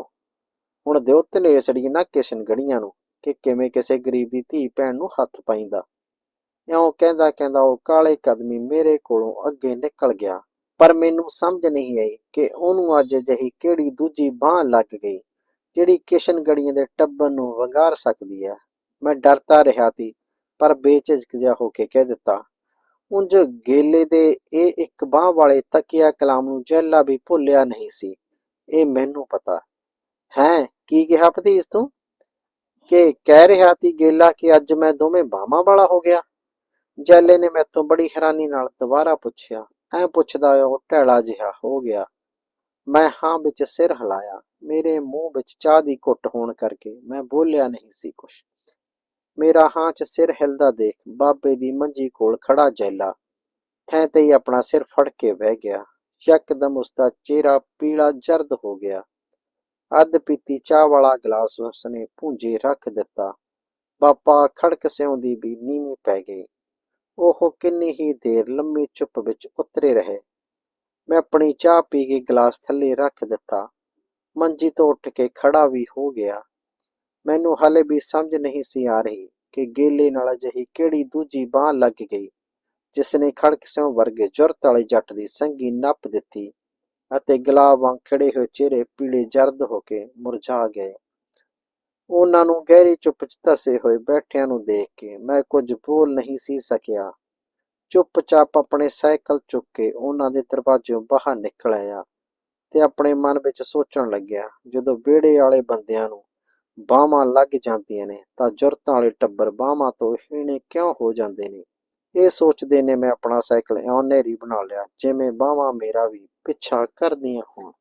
ਹੁਣ ਦਿਓ ਤਨੇਸੜੀ ਨਾ ਕਿਸ਼ਨ ਗੜੀਆਂ ਨੂੰ ਕਿ ਕਿਵੇਂ ਕਿਸੇ ਗਰੀਬ ਦੀ ਧੀ ਭੈਣ ਨੂੰ ਹੱਥ ਪਾਈਂਦਾ। ਇਉਂ ਕਹਿੰਦਾ ਕਹਿੰਦਾ ਉਹ ਕਾਲੇ ਕਦਮੀ ਮੇਰੇ ਕੋਲੋਂ ਅੱਗੇ ਨਿਕਲ ਗਿਆ। ਪਰ ਮੈਨੂੰ ਸਮਝ ਨਹੀਂ ਆਈ ਕਿ ਉਹਨੂੰ ਅੱਜ ਜਹੀ ਕਿਹੜੀ ਦੂਜੀ ਬਾਹ ਲੱਗ ਗਈ, ਜਿਹੜੀ ਕਿਸ਼ਨ ਗੜੀਆਂ ਦੇ ਟੱਬਰ ਨੂੰ ਵੰਗਾਰ ਸਕਦੀ ਹੈ। ਮੈਂ ਡਰਤਾ ਰਿਹਾ ਸੀ, ਪਰ ਬੇਝਿਜਕ ਜਿਹਾ ਹੋ ਕੇ ਕਹਿ ਦਿੱਤਾ, ਉਂਝ ਗੇਲੇ ਦੇ ਇਹ ਇੱਕ ਬਾਹ ਵਾਲੇ ਤਕਿਆ ਕਲਾਮ ਨੂੰ ਜੈਲਾ ਵੀ ਭੁੱਲਿਆ ਨਹੀਂ ਸੀ, ਇਹ ਮੈਨੂੰ ਪਤਾ। ਹੈ, ਕੀ ਕਿਹਾ ਭਤੀਜ ਤੂੰ? ਕਿ ਕਹਿ ਰਿਹਾ ਸੀ ਗੇਲਾ ਕਿ ਅੱਜ ਮੈਂ ਦੋਵੇਂ ਬਾਹਾਂ ਵਾਲਾ ਹੋ ਗਿਆ? ਜੈਲੇ ਨੇ ਮੈਥੋਂ ਬੜੀ ਹੈਰਾਨੀ ਨਾਲ ਦੁਬਾਰਾ ਪੁੱਛਿਆ, ਐ ਪੁੱਛਦਾ ਉਹ ਢੈਲਾ ਜਿਹਾ ਹੋ ਗਿਆ। ਮੈਂ ਹਾਂ ਵਿੱਚ ਸਿਰ ਹਿਲਾਇਆ, ਮੇਰੇ ਮੂੰਹ ਵਿੱਚ ਚਾਹ ਦੀ ਘੁੱਟ ਹੋਣ ਕਰਕੇ ਮੈਂ ਬੋਲਿਆ ਨਹੀਂ ਸੀ ਕੁਛ। ਮੇਰਾ ਹਾਂ 'ਚ ਸਿਰ ਹਿਲਦਾ ਦੇਖ, ਬਾਬੇ ਦੀ ਮੰਜੀ ਕੋਲ ਖੜਾ ਜੈਲਾ। ਥੈਂ ਤੇ ਹੀ ਆਪਣਾ ਸਿਰ ਫੜ ਕੇ ਬਹਿ ਗਿਆ। ਯਕਦਮ ਉਸਦਾ ਚਿਹਰਾ ਪੀਲਾ ਜਰਦ ਹੋ ਗਿਆ। ਅੱਧ ਪੀਤੀ ਚਾਹ ਵਾਲਾ ਗਲਾਸ ਉਸਨੇ ਭੁੰਜੇ ਰੱਖ ਦਿੱਤਾ। ਬਾਪਾ ਖੜਕ ਸਿਉਂਦੀ ਵੀ ਨੀਵੀਂ ਪੈ ਗਈ। ਉਹ ਕਿੰਨੀ ਹੀ ਦੇਰ ਲੰਮੀ ਚੁੱਪ ਵਿੱਚ ਉਤਰੇ ਰਹੇ। ਮੈਂ ਆਪਣੀ ਚਾਹ ਪੀ ਕੇ ਗਲਾਸ ਥੱਲੇ ਰੱਖ ਦਿੱਤਾ। ਮੰਜੀ ਤੋਂ ਉੱਠ ਕੇ ਖੜਾ ਵੀ ਹੋ ਗਿਆ। ਮੈਨੂੰ ਹਾਲੇ ਵੀ ਸਮਝ ਨਹੀਂ ਸੀ ਆ ਰਹੀ ਕਿ ਗੇਲੇ ਨਾਲ ਅਜਿਹੀ ਕਿਹੜੀ ਦੂਜੀ ਬਾਹ ਲੱਗ ਗਈ ਜਿਸ ਨੇ ਖੜਕ ਸਿਉ ਵਰਗੇ ਜੁਰਤ ਵਾਲੇ ਜੱਟ ਦੀ ਸੰਗੀ ਨੱਪ ਦਿੱਤੀ ਅਤੇ ਗੁਲਾਬ ਵਾਂਗ ਖਿੜੇ ਹੋਏ ਚਿਹਰੇ ਪੀਲੇ ਜਰਦ ਹੋ ਕੇ ਮੁਰਝਾ ਗਏ। ਉਹਨਾਂ ਨੂੰ ਗਹਿਰੀ ਚੁੱਪ 'ਚ ਧਸੇ ਹੋਏ ਬੈਠਿਆਂ ਨੂੰ ਦੇਖ ਕੇ ਮੈਂ ਕੁਝ ਬੋਲ ਨਹੀਂ ਸੀ ਸਕਿਆ। ਚੁੱਪਚਾਪ ਆਪਣੇ ਸਾਈਕਲ ਚੁੱਕ ਕੇ ਉਹਨਾਂ ਦੇ ਦਰਵਾਜ਼ਿਓਂ ਬਾਹਰ ਨਿਕਲ ਆਇਆ ਤੇ ਆਪਣੇ ਮਨ ਵਿੱਚ ਸੋਚਣ ਲੱਗਿਆ ਜਦੋਂ ਵਿਹੜੇ ਵਾਲੇ ਬੰਦਿਆਂ ਨੂੰ ਬਾਹਾਂ ਲੱਗ ਜਾਂਦੀਆਂ ਨੇ, ਤਾਂ ਜੁਰਤਾਂ ਵਾਲੇ ਟੱਬਰ ਬਾਹਾਂ ਤੋਂ ਹੀਣੇ ਕਿਉਂ ਹੋ ਜਾਂਦੇ ਨੇ? ਇਹ ਸੋਚਦੇ ਨੇ, ਮੈਂ ਆਪਣਾ ਸਾਈਕਲ ਇਉਂ ਨਹਿਰੀ ਬਣਾ ਲਿਆ, ਜਿਵੇਂ ਬਾਹਾਂ ਮੇਰਾ ਵੀ ਪਿੱਛਾ ਕਰਦੀਆਂ ਹੋਣ।